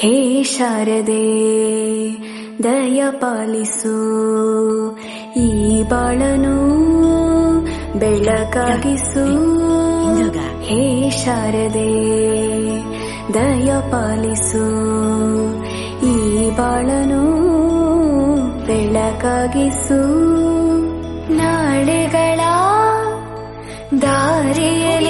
ಹೇ ಶಾರದೆ, ದಯ ಪಾಲಿಸು ಈ ಬಾಳನು ಬೆಳಕಾಗಿಸು ಹೇ ಶಾರದೆ, ದಯ ಪಾಲಿಸು ಈ ಬಾಳನು ಬೆಳಕಾಗಿಸು ನಾಳೆಗಳ ದಾರಿಯಲ್ಲಿ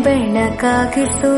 ಈ ಬಾಳನು ಬೆಳಕಾಗಿಸು